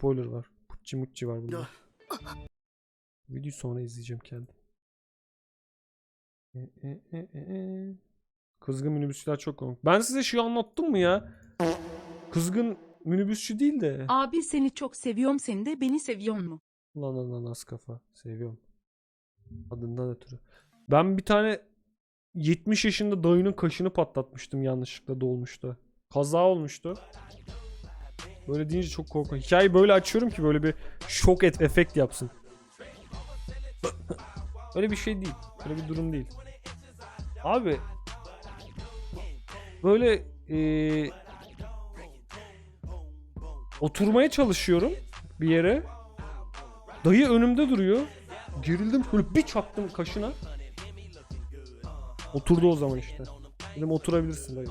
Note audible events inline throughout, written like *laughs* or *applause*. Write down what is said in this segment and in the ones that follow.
spoiler var. Putçi mutçi var bunda. *laughs* Videoyu sonra izleyeceğim kendim. E, e, e, e, e. Kızgın minibüsçüler çok komik. Ben size şu anlattım mı ya? Kızgın minibüsçü değil de. Abi seni çok seviyorum sen de beni seviyor mu? Lan lan lan az kafa. Seviyorum. Adından ötürü. Ben bir tane 70 yaşında dayının kaşını patlatmıştım yanlışlıkla dolmuştu. Kaza olmuştu. Böyle deyince çok korkunç. Hikayeyi böyle açıyorum ki böyle bir şok et efekt yapsın. *laughs* Öyle bir şey değil. Öyle bir durum değil. Abi böyle eee, oturmaya çalışıyorum bir yere. Dayı önümde duruyor. Gerildim böyle bir çaktım kaşına. Oturdu o zaman işte. Dedim oturabilirsin dayı.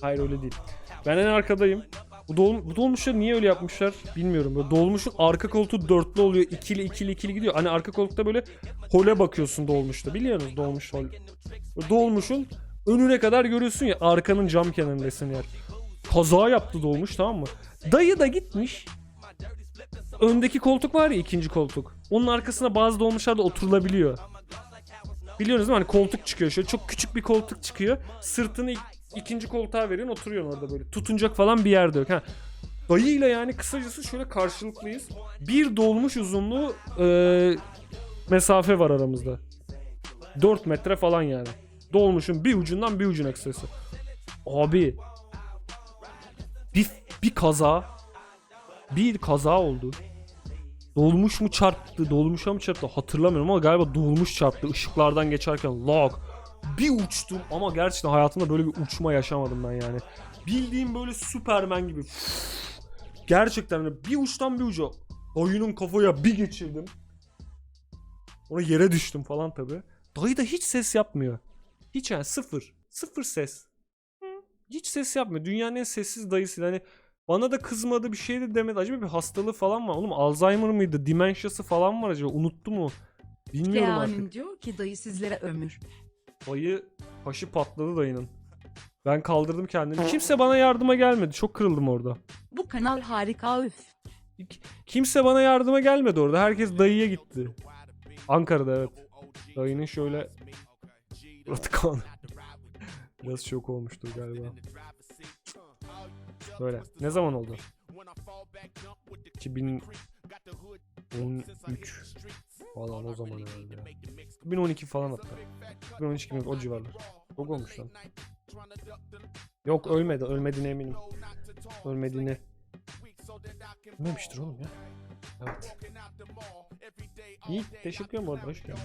Hayır öyle değil. Ben en arkadayım. Bu, dol, bu dolmuşlar niye öyle yapmışlar bilmiyorum. Böyle dolmuşun arka koltuğu dörtlü oluyor. ikili ikili ikili gidiyor. Hani arka koltukta böyle hole bakıyorsun dolmuşta. Biliyor musunuz dolmuş hol. Dolmuşun önüne kadar görüyorsun ya arkanın cam kenarındasın yer. Kaza yaptı dolmuş tamam mı? Dayı da gitmiş. Öndeki koltuk var ya ikinci koltuk. Onun arkasına bazı dolmuşlarda oturulabiliyor. Biliyorsunuz değil mi? Hani koltuk çıkıyor şöyle çok küçük bir koltuk çıkıyor. Sırtını ikinci koltuğa veriyorsun oturuyorsun orada böyle. Tutunacak falan bir yerde yok. Ha. Dayıyla yani kısacası şöyle karşılıklıyız. Bir dolmuş uzunluğu eee, mesafe var aramızda. 4 metre falan yani. Dolmuşun bir ucundan bir ucuna kısası. Abi bir, bir kaza bir kaza oldu. Dolmuş mu çarptı, dolmuşa mı çarptı hatırlamıyorum ama galiba dolmuş çarptı ışıklardan geçerken lag. Bir uçtum ama gerçekten hayatımda böyle bir uçma yaşamadım ben yani. Bildiğim böyle Superman gibi. Gerçekten bir uçtan bir uca. Dayının kafaya bir geçirdim. Ona yere düştüm falan tabi. Dayı da hiç ses yapmıyor. Hiç yani sıfır. Sıfır ses. Hiç ses yapmıyor. Dünyanın en sessiz dayısı. Hani bana da kızmadı bir şey de demedi. Acaba bir hastalığı falan var. Oğlum Alzheimer mıydı? Dimensyası falan var acaba? Unuttu mu? Bilmiyorum artık. Keanin diyor ki dayı sizlere ömür. Dayı başı patladı dayının. Ben kaldırdım kendimi. Kimse bana yardıma gelmedi. Çok kırıldım orada. Bu kanal harika üf. Kimse bana yardıma gelmedi orada. Herkes dayıya gitti. Ankara'da evet. Dayının şöyle suratı kan. *laughs* Biraz şok olmuştur galiba. Böyle. Ne zaman oldu? 2013 falan o zaman herhalde. 2012 falan hatta. 2013 2012 o civarlar. Çok olmuş lan. Yok ölmedi. Ölmediğine eminim. Ölmediğine. Ölmemiştir oğlum ya. Evet. İyi teşekkür ederim bu arada. Hoş geldin.